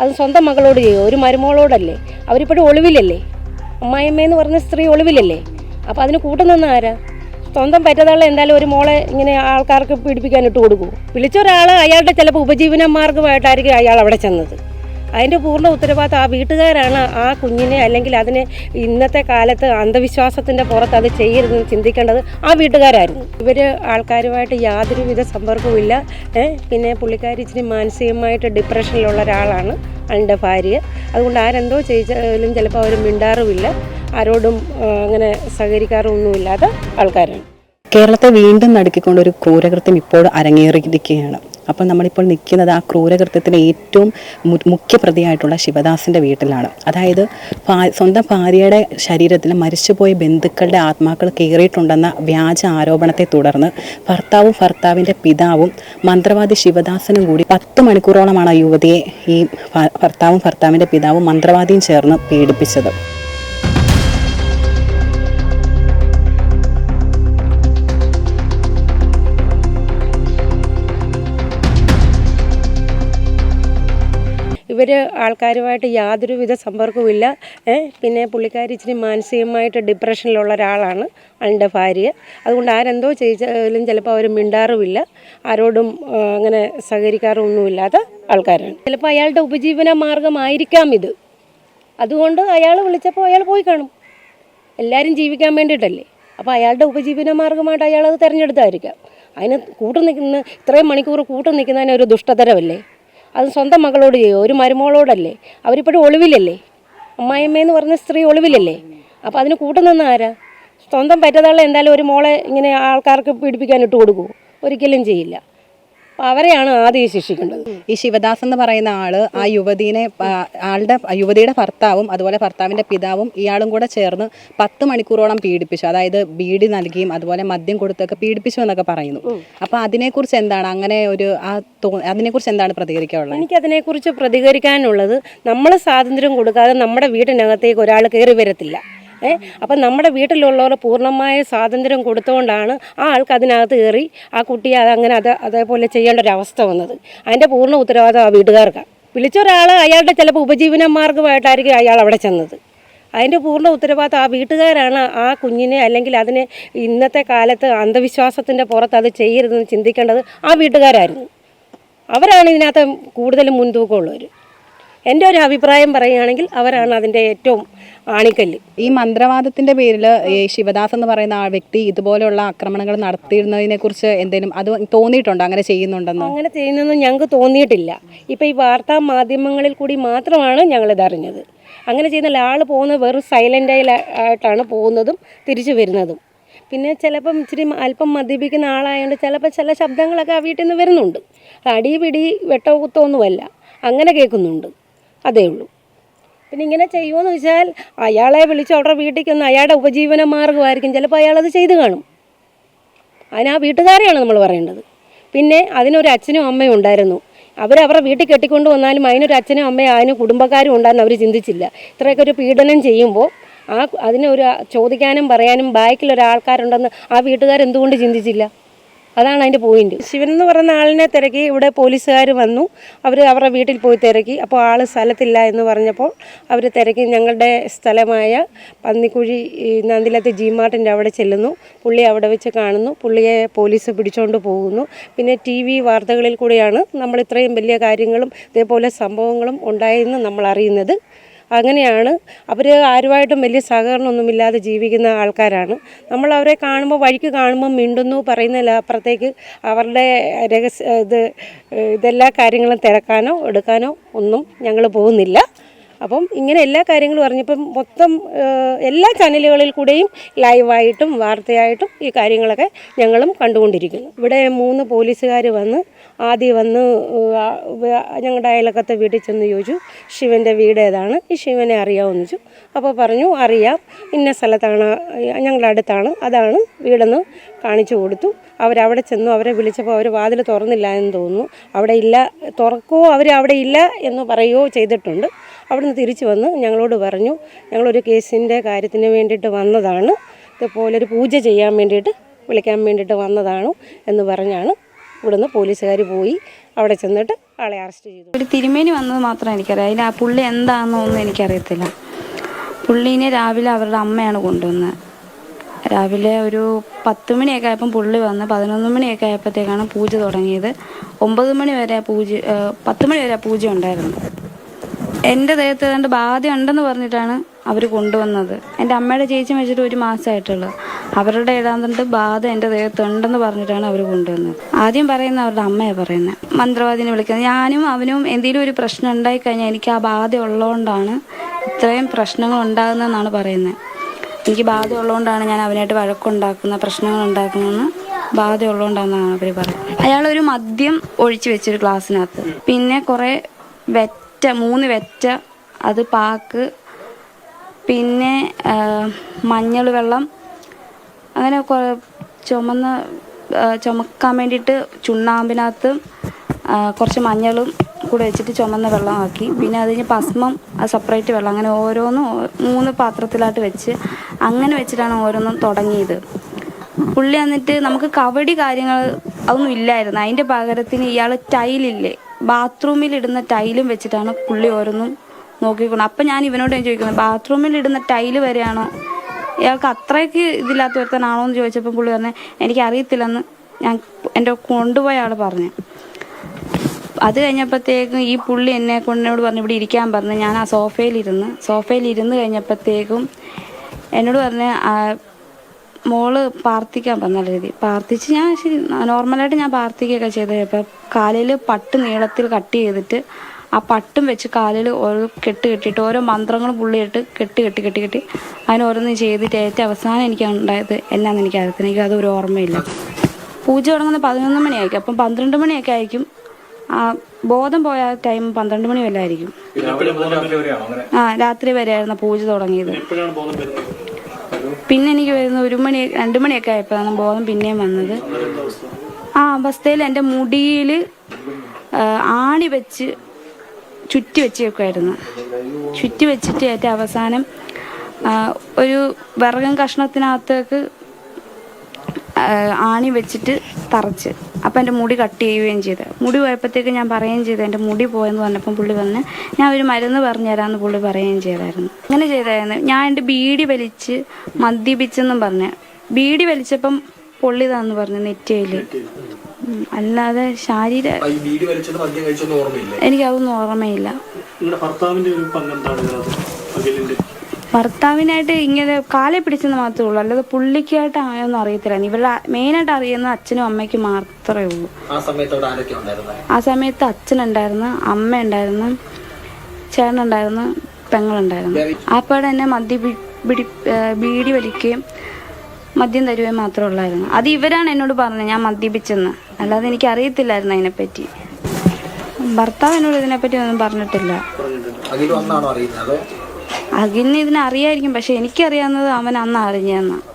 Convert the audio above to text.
അത് സ്വന്തം മകളോട് ചെയ്യുമോ ഒരു മരുമകളോടല്ലേ അവരിപ്പോഴും ഒളിവിലല്ലേ? അമ്മായിമ്മയെന്ന് പറഞ്ഞ സ്ത്രീ ഒളിവിലല്ലേ? അപ്പോൾ അതിന് കൂട്ടുനിന്ന ആരാ? സ്വന്തം പറ്റതാളെ എന്തായാലും ഒരു മോളെ ഇങ്ങനെ ആൾക്കാർക്ക് പീഡിപ്പിക്കാൻ ഇട്ട് കൊടുക്കുമോ വിളിച്ച ഒരാൾ അയാളുടെ ചിലപ്പോൾ ഉപജീവന മാർഗമായിട്ടായിരിക്കും അയാൾ അവിടെ ചെന്നത്. അതിന്റെ പൂർണ ഉത്തരവാദിത്തം ആ വീട്ടുകാരാണ് ആ കുഞ്ഞിനെ അല്ലെങ്കിൽ അതിനെ ഇന്നത്തെ കാലത്ത് അന്ധവിശ്വാസത്തിന്റെ പുറത്ത് അത് ചെയ്യരുതെന്ന് ചിന്തിക്കേണ്ടത് ആ വീട്ടുകാരായിരുന്നു. ഇവർ ആൾക്കാരുമായിട്ട് യാതൊരുവിധ സമ്പർക്കവുമില്ല. ഇല്ല പിന്നെ പുള്ളിക്കാരി ഇച്ചിരി മാനസികമായിട്ട് ഡിപ്രഷനിലുള്ള ഒരാളാണ് അതിന്റെ ഭാര്യ. അതുകൊണ്ട് ആരെന്തോ ചെയ്താലും ചിലപ്പോൾ അവർ മിണ്ടാറുമില്ല. ആരോടും അങ്ങനെ അങ്ങനെ സഹകരിക്കാറൊന്നുമില്ലാത്ത ആൾക്കാരാണ്. കേരളത്തെ വീണ്ടും നടുക്കിക്കൊണ്ട് ഒരു ക്രൂരകൃത്യം ഇപ്പോൾ അരങ്ങേറിയിരിക്കുകയാണ്. അപ്പം നമ്മളിപ്പോൾ നിൽക്കുന്നത് ആ ക്രൂരകൃത്യത്തിന് ഏറ്റവും മുഖ്യപ്രതിയായിട്ടുള്ള ശിവദാസിന്റെ വീട്ടിലാണ്. അതായത് സ്വന്തം ഭാര്യയുടെ ശരീരത്തിൽ മരിച്ചുപോയ ബന്ധുക്കളുടെ ആത്മാക്കൾ കയറിയിട്ടുണ്ടെന്ന വ്യാജ ആരോപണത്തെ തുടർന്ന് ഭർത്താവും ഭർത്താവിന്റെ പിതാവും മന്ത്രവാദി ശിവദാസനും കൂടി പത്ത് മണിക്കൂറോളമാണ് ആ യുവതിയെ ഈ ഭർത്താവും ഭർത്താവിന്റെ പിതാവും മന്ത്രവാദിയും ചേർന്ന് പീഡിപ്പിച്ചത്. ആൾക്കാരുമായിട്ട് യാതൊരുവിധ സമ്പർക്കവുമില്ല. പിന്നെ പുള്ളിക്കാരി ഇച്ചിരി മാനസികമായിട്ട് ഡിപ്രഷനിലുള്ള ഒരാളാണ് അവളുടെ ഭാര്യ. അതുകൊണ്ട് ആരെന്തോ ചെയ്താലും ചിലപ്പോൾ അവർ മിണ്ടാറുമില്ല. ആരോടും അങ്ങനെ സഹകരിക്കാറൊന്നുമില്ലാത്ത ആൾക്കാരാണ്. ചിലപ്പോൾ അയാളുടെ ഉപജീവന മാർഗമായിരിക്കാം ഇത്. അതുകൊണ്ട് അയാൾ വിളിച്ചപ്പോൾ അയാൾ പോയി കാണും. എല്ലാവരും ജീവിക്കാൻ വേണ്ടിയിട്ടല്ലേ. അപ്പോൾ അയാളുടെ ഉപജീവന മാർഗമായിട്ട് അയാൾ അത് തിരഞ്ഞെടുത്തായിരിക്കാം. അതിന് കൂട്ടു നിൽക്കുന്ന ഇത്രയും മണിക്കൂർ കൂട്ടു നിൽക്കുന്നതിന് ഒരു ദുഷ്ടതരമല്ലേ? അത് സ്വന്തം മകളോട് ചെയ്യുമോ ഒരു മരുമകളോടല്ലേ അവരിപ്പോഴും ഒളിവിലല്ലേ? അമ്മായിമ്മയെന്ന് പറഞ്ഞ സ്ത്രീ ഒളിവിലല്ലേ? അപ്പോൾ അതിന് കൂട്ടുനിന്ന ആരാ? സ്വന്തം പറ്റതാളെ എന്തായാലും ഒരു മോളെ ഇങ്ങനെ ആൾക്കാർക്ക് പീഡിപ്പിക്കാൻ ഇട്ട് കൊടുക്കുമോ ഒരിക്കലും ചെയ്യില്ല. അവരെയാണ് ആദ്യം ശിക്ഷിക്കേണ്ടത്. ഈ ശിവദാസ് എന്ന് പറയുന്ന ആൾ ആ യുവതിനെ ആളുടെ യുവതിയുടെ ഭർത്താവും അതുപോലെ ഭർത്താവിന്റെ പിതാവും ഇയാളും കൂടെ ചേർന്ന് പത്ത് മണിക്കൂറോളം പീഡിപ്പിച്ചു. അതായത് ബീഡി നൽകിയും അതുപോലെ മദ്യം കൊടുത്തൊക്കെ പീഡിപ്പിച്ചു എന്നൊക്കെ പറയുന്നു. അപ്പൊ അതിനെക്കുറിച്ച് എന്താണ്? അങ്ങനെ ഒരു ആ തോ- അതിനെക്കുറിച്ച് എന്താണ് പ്രതികരിക്കാനുള്ളത്? എനിക്ക് അതിനെക്കുറിച്ച് പ്രതികരിക്കാനുള്ളത് നമ്മൾ സ്വാതന്ത്ര്യം കൊടുക്കാതെ നമ്മുടെ വീടിനകത്തേക്ക് ഒരാൾ കയറി വരത്തില്ല. ഏ? അപ്പം നമ്മുടെ വീട്ടിലുള്ളവർ പൂർണമായ സ്വാതന്ത്ര്യം കൊടുത്തുകൊണ്ടാണ് ആ ആൾക്ക് അതിനകത്ത് കയറി ആ കുട്ടിയെ അതങ്ങനെ അത് അതേപോലെ ചെയ്യേണ്ട ഒരു അവസ്ഥ വന്നത്. അതിന്റെ പൂർണ ഉത്തരവാദിത്വം ആ വീട്ടുകാർക്കാണ് വിളിച്ച ഒരാൾ അയാളുടെ ചിലപ്പോൾ ഉപജീവന മാർഗമായിട്ടായിരിക്കും അയാൾ അവിടെ ചെന്നത്. അതിന്റെ പൂർണ ഉത്തരവാദിത്വം ആ വീട്ടുകാരാണ് ആ കുഞ്ഞിനെ അല്ലെങ്കിൽ അതിനെ ഇന്നത്തെ കാലത്ത് അന്ധവിശ്വാസത്തിന്റെ പുറത്ത് അത് ചെയ്യരുതെന്ന് ചിന്തിക്കേണ്ടത് ആ വീട്ടുകാരായിരുന്നു. അവരാണ് ഇതിനകത്ത് കൂടുതലും മുൻതൂക്കമുള്ളവർ എന്റെ ഒരു അഭിപ്രായം പറയുകയാണെങ്കിൽ അവരാണ് അതിന്റെ ഏറ്റവും ആണിക്കല്ല്. ഈ മന്ത്രവാദത്തിന്റെ പേരിൽ ഈ ശിവദാസ് എന്ന് പറയുന്ന ആ വ്യക്തി ഇതുപോലെയുള്ള ആക്രമണങ്ങൾ നടത്തിയിരുന്നതിനെ കുറിച്ച് എന്തെങ്കിലും അത് തോന്നിയിട്ടുണ്ടോ? അങ്ങനെ ചെയ്യുന്നുണ്ടെന്ന്? അങ്ങനെ ചെയ്യുന്നതെന്ന് ഞങ്ങൾക്ക് തോന്നിയിട്ടില്ല. ഇപ്പം ഈ വാർത്താ മാധ്യമങ്ങളിൽ കൂടി മാത്രമാണ് ഞങ്ങളിത് അറിഞ്ഞത്. അങ്ങനെ ചെയ്യുന്ന ആൾ പോകുന്നത് വെറും സൈലന്റായി ആയിട്ടാണ് പോകുന്നതും തിരിച്ചു വരുന്നതും. പിന്നെ ചിലപ്പം ഇച്ചിരി അല്പം മദ്യപിക്കുന്ന ആളായതുകൊണ്ട് ചിലപ്പോൾ ചില ശബ്ദങ്ങളൊക്കെ ആ വീട്ടിൽ നിന്ന് വരുന്നുണ്ട്. അടിപിടി അടി പിടി വെട്ടോ അങ്ങനെ കേൾക്കുന്നുണ്ട്. അതേ ഉള്ളൂ. പിന്നെ ഇങ്ങനെ ചെയ്യുമെന്ന് വെച്ചാൽ അയാളെ വിളിച്ച് അവരുടെ വീട്ടിൽ ഒന്ന് അയാളുടെ ഉപജീവന മാർഗമായിരിക്കും ചിലപ്പോൾ അയാളത് ചെയ്തു കാണും. അതിന് ആ വീട്ടുകാരെയാണ് നമ്മൾ പറയേണ്ടത്. പിന്നെ അതിനൊരു അച്ഛനും അമ്മയും ഉണ്ടായിരുന്നു. അവർ അവരുടെ വീട്ടിൽ കെട്ടിക്കൊണ്ട് വന്നാലും അതിനൊരു അച്ഛനും അമ്മയും അതിന് കുടുംബക്കാരും ഉണ്ടായിരുന്നു അവർ ചിന്തിച്ചില്ല. ഇത്രയൊക്കെ ഒരു പീഡനം ചെയ്യുമ്പോൾ ആ അതിനൊരു ചോദിക്കാനും പറയാനും ബാക്കിൽ ഒരാൾക്കാരുണ്ടെന്ന് ആ വീട്ടുകാരെന്തുകൊണ്ട് ചിന്തിച്ചില്ല? അതാണ് അതിന്റെ പോയിന്റ് ശിവൻ എന്ന് പറയുന്ന ആളിനെ തിരക്കി. ഇവിടെ പോലീസുകാർ വന്നു. അവർ അവരുടെ വീട്ടിൽ പോയി തിരക്കി. അപ്പോൾ ആൾ സ്ഥലത്തില്ല എന്ന് പറഞ്ഞപ്പോൾ അവർ തിരക്കി. ഞങ്ങളുടെ സ്ഥലമായ പന്നിക്കുഴി നന്ദിലത്തെ നന്ദിലത്ത് ജി മാർട്ടിന്റെ അവിടെ ചെല്ലുന്നു. പുള്ളി അവിടെ വെച്ച് കാണുന്നു. പുള്ളിയെ പോലീസ് പിടിച്ചുകൊണ്ട് പോകുന്നു. പിന്നെ ടി വി വാർത്തകളിൽ കൂടെയാണ് നമ്മൾ ഇത്രയും വലിയ കാര്യങ്ങളും ഇതേപോലെ സംഭവങ്ങളും ഉണ്ടായെന്ന് നമ്മൾ അറിയുന്നത്. അങ്ങനെയാണ്. അവർ ആരുമായിട്ടും വലിയ സഹകരണമൊന്നുമില്ലാതെ ജീവിക്കുന്ന ആൾക്കാരാണ്. നമ്മൾ അവരെ കാണുമ്പോൾ വഴിക്ക് കാണുമ്പോൾ മിണ്ടുന്നു പറയുന്നതിൽ അപ്പുറത്തേക്ക് അവരുടെ രഹസ്യ ഇത് ഇതെല്ലാ കാര്യങ്ങളും തിരക്കാനോ എടുക്കാനോ ഒന്നും ഞങ്ങൾ പോകുന്നില്ല. അപ്പം ഇങ്ങനെ എല്ലാ കാര്യങ്ങളും അറിഞ്ഞപ്പം മൊത്തം എല്ലാ ചാനലുകളിൽ കൂടെയും ലൈവായിട്ടും വാർത്തയായിട്ടും ഈ കാര്യങ്ങളൊക്കെ ഞങ്ങളും കണ്ടുകൊണ്ടിരിക്കുന്നു. ഇവിടെ മൂന്ന് പോലീസുകാർ വന്ന് ആദ്യം വന്ന് ഞങ്ങളുടെ അയലക്കത്തെ വീട്ടിൽ ചെന്ന് ചോദിച്ചു ശിവന്റെ വീട് ഏതാണ്? ഈ ശിവനെ അറിയാമെന്ന് ചോദിച്ചു. അപ്പോൾ പറഞ്ഞു അറിയാം. ഇന്ന സ്ഥലത്താണ് ഞങ്ങളുടെ അടുത്താണ്. അതാണ് വീടെന്ന് കാണിച്ചു കൊടുത്തു. അവരവിടെ ചെന്നു അവരെ വിളിച്ചപ്പോൾ അവർ വാതിൽ തുറന്നില്ല എന്ന് തോന്നുന്നു. അവിടെ ഇല്ല തുറക്കോ അവർ അവിടെ ഇല്ല എന്ന് പറയുകയോ ചെയ്തിട്ടുണ്ട്. അവിടുന്ന് തിരിച്ചു വന്ന് ഞങ്ങളോട് പറഞ്ഞു ഞങ്ങളൊരു കേസിന്റെ കാര്യത്തിന് വേണ്ടിയിട്ട് വന്നതാണ്. ഇതുപോലെ ഒരു പൂജ ചെയ്യാൻ വേണ്ടിയിട്ട് വിളിക്കാൻ വേണ്ടിയിട്ട് വന്നതാണ് എന്ന് പറഞ്ഞാണ് ഇവിടുന്ന് പോലീസുകാർ പോയി അവിടെ ചെന്നിട്ട് ആളെ അറസ്റ്റ് ചെയ്തു. ഒരു തിരുമേനി വന്നത് മാത്രമേ എനിക്കറിയാം. അതിൽ ആ പുള്ളി എന്താണെന്നൊന്നും എനിക്കറിയത്തില്ല. പുള്ളീനെ രാവിലെ അവരുടെ അമ്മയാണ് കൊണ്ടുവന്നത്. രാവിലെ ഒരു പത്ത് മണിയൊക്കെ ആയപ്പം പുള്ളി വന്ന് പതിനൊന്ന് മണിയൊക്കെ ആയപ്പോഴത്തേക്കാണ് പൂജ തുടങ്ങിയത്. ഒമ്പത് മണി വരെ പൂജ പത്ത് മണി വരെ പൂജ ഉണ്ടായിരുന്നു. എന്റെ ദേഹത്ത് ഏതാണ്ട് ബാധ ഉണ്ടെന്ന് പറഞ്ഞിട്ടാണ് അവർ കൊണ്ടുവന്നത്. എന്റെ അമ്മയുടെ ചേച്ചി മരിച്ചിട്ട് ഒരു മാസമായിട്ടുള്ളൂ അവരുടെ ഏതാണ്ട് ബാധ എന്റെ ദേഹത്ത് ഉണ്ടെന്ന് പറഞ്ഞിട്ടാണ് അവർ കൊണ്ടുവന്നത്. ആദ്യം പറയുന്ന അവരുടെ അമ്മയെ പറയുന്നത് മന്ത്രവാദിനെ വിളിക്കുന്നത്. ഞാനും അവനും എന്തെങ്കിലും ഒരു പ്രശ്നം ഉണ്ടായി കഴിഞ്ഞാൽ എനിക്ക് ആ ബാധ ഉള്ളതുകൊണ്ടാണ് ഇത്രയും പ്രശ്നങ്ങൾ ഉണ്ടാകുന്നതെന്നാണ് പറയുന്നത് എനിക്ക് ബാധ ഉള്ളതുകൊണ്ടാണ് ഞാൻ അവനായിട്ട് വഴക്കുണ്ടാക്കുന്ന പ്രശ്നങ്ങൾ ഉണ്ടാക്കുന്നതെന്ന് ബാധ ഉള്ളതുകൊണ്ടാണെന്നാണ് അവർ പറയുന്നത്. അയാളൊരു മദ്യം ഒഴിച്ചു വെച്ചൊരു ഗ്ലാസ്സിനകത്ത്. പിന്നെ കുറേ വെറ്റ മൂന്ന് വെറ്റ അത് പാക്ക്. പിന്നെ മഞ്ഞൾ വെള്ളം. അങ്ങനെ ചുമന്ന് ചുമക്കാൻ വേണ്ടിയിട്ട് ചുണ്ണാമ്പിനകത്ത് കുറച്ച് മഞ്ഞളും കൂടെ വെച്ചിട്ട് ചുമന്ന വെള്ളമാക്കി. പിന്നെ അത് കഴിഞ്ഞ് ഭസ്മം സെപ്പറേറ്റ് വെള്ളം. അങ്ങനെ ഓരോന്നും മൂന്ന് പാത്രത്തിലായിട്ട് വെച്ച് അങ്ങനെ വെച്ചിട്ടാണ് ഓരോന്നും തുടങ്ങിയത്. പുള്ളി വന്നിട്ട് നമുക്ക് കബഡി കാര്യങ്ങൾ അതൊന്നും ഇല്ലായിരുന്നു. അതിന്റെ പകരത്തിന് ഇയാൾ ടൈലില്ലേ? ബാത്റൂമിൽ ഇടുന്ന ടൈലും വെച്ചിട്ടാണ് പുള്ളി ഓരോന്നും നോക്കിക്കൊണ്ട് അപ്പം ഞാൻ ഇവനോട് ഞാൻ ചോദിക്കുന്നത് ബാത്റൂമിൽ ഇടുന്ന ടൈൽ വരെയാണോ ഇയാൾക്ക് അത്രയ്ക്ക് ഇതില്ലാത്ത ഒരുത്തനാണോ എന്ന് ചോദിച്ചപ്പോൾ പുള്ളി പറഞ്ഞു എനിക്ക് അറിയത്തില്ലെന്ന് ഞാൻ എന്റെ കൊണ്ടുപോയ ആൾ പറഞ്ഞു. അത് കഴിഞ്ഞപ്പോഴത്തേക്കും ഈ പുള്ളി എന്നെ കൊണ്ടിനോട് പറഞ്ഞു ഇവിടെ ഇരിക്കാൻ പറഞ്ഞു. ഞാൻ ആ സോഫയിലിരുന്ന് സോഫയിലിരുന്ന് കഴിഞ്ഞപ്പോഴത്തേക്കും എന്നോട് പറഞ്ഞ് മോൾ പ്രാർത്ഥിക്കാൻ പറഞ്ഞ രീതി. പ്രാർത്ഥിച്ച് ഞാൻ ശരി നോർമലായിട്ട് ഞാൻ പ്രാർത്ഥിക്കുകയൊക്കെ ചെയ്ത് അപ്പോൾ കാലിൽ പട്ട് നീളത്തിൽ കട്ട് ചെയ്തിട്ട് ആ പട്ടും വെച്ച് കാലിൽ ഓരോ കെട്ട് കെട്ടിയിട്ട് ഓരോ മന്ത്രങ്ങളും പുള്ളിയിട്ട് കെട്ട് കെട്ടി കെട്ടി കെട്ടി അതിന് ഓരോന്നും ചെയ്തിട്ട് ഏറ്റവും അവസാനം എനിക്ക് ഉണ്ടായത് എന്നാന്ന് എനിക്ക് അറിയത്തില്ല. എനിക്ക് അതൊരു ഓർമ്മയില്ല. പൂജ തുടങ്ങുന്ന പതിനൊന്ന് മണിയായിരിക്കും. അപ്പം പന്ത്രണ്ട് മണിയൊക്കെ ആയിരിക്കും. ആ ബോധം പോയ ടൈം പന്ത്രണ്ട് മണി വല്ലായിരിക്കും ആ രാത്രി വരെയായിരുന്നു പൂജ തുടങ്ങിയത്. പിന്നെ എനിക്ക് വരുന്ന ഒരു മണി രണ്ട് മണിയൊക്കെ ആയപ്പോഴാണ് ബോധം പിന്നെയും വന്നത്. ആ അവസ്ഥയിൽ എന്റെ മുടിയിൽ ആണി വെച്ച് ചുറ്റി വെച്ചേക്കുമായിരുന്നു ചുറ്റി വെച്ചിട്ട് ഏറ്റവും അവസാനം ഒരു വിറകൻ കഷ്ണത്തിനകത്തേക്ക് ആണി വെച്ചിട്ട് തറച്ച്. അപ്പം എന്റെ മുടി കട്ട് ചെയ്യുകയും ചെയ്ത്. മുടി പോയപ്പോഴത്തേക്ക് ഞാൻ പറയുകയും ചെയ്തു എന്റെ മുടി പോയെന്ന് പറഞ്ഞപ്പം പുള്ളി വന്ന് ഞാൻ ഒരു മരുന്ന് പറഞ്ഞു തരാമെന്ന് പുള്ളി പറയുകയും ചെയ്തായിരുന്നു. അങ്ങനെ ചെയ്തായിരുന്നു. ഞാൻ എന്റെ ബീഡി വലിച്ച് മദ്യപിച്ചെന്നും പറഞ്ഞ്. ബീഡി വലിച്ചപ്പം പൊള്ളിതാന്ന് പറഞ്ഞു നെറ്റയിൽ. അല്ലാതെ ശാരീര എനിക്കതൊന്നും ഓർമ്മയില്ല. ഭർത്താവിന്റെ ഒരു പങ്കെന്താണ് ഭർത്താവിനായിട്ട് ഇങ്ങനെ കാലെ പിടിച്ചെന്ന് മാത്രമേ ഉള്ളൂ. അല്ലാതെ പുള്ളിക്കായിട്ട് ആയോന്നും അറിയത്തില്ല. ഇവരുടെ മെയിനായിട്ട് അറിയുന്ന അച്ഛനും അമ്മയ്ക്കും മാത്രമേ ഉള്ളൂ. ആ സമയത്ത് അച്ഛനുണ്ടായിരുന്നു അമ്മ ഉണ്ടായിരുന്നു ചേട്ടനുണ്ടായിരുന്നു പെങ്ങളുണ്ടായിരുന്നു. അപ്പോഴ എന്നെ മദ്യ പിടി ബീഡി വലിക്കുകയും മദ്യം തരുകയും മാത്രമേ ഉള്ളായിരുന്നു. അത് ഇവരാണ് എന്നോട് പറഞ്ഞത് ഞാൻ മദ്യപിച്ചെന്ന്. അല്ലാതെ എനിക്ക് അറിയത്തില്ലായിരുന്നു അതിനെപ്പറ്റി. ഭർത്താവ് എന്നോട് ഇതിനെപ്പറ്റി ഒന്നും പറഞ്ഞിട്ടില്ല. അഖിലിന് ഇതിനറിയായിരിക്കും പക്ഷെ എനിക്കറിയാവുന്നത് അവൻ അന്ന് അറിഞ്ഞതെന്നാണ്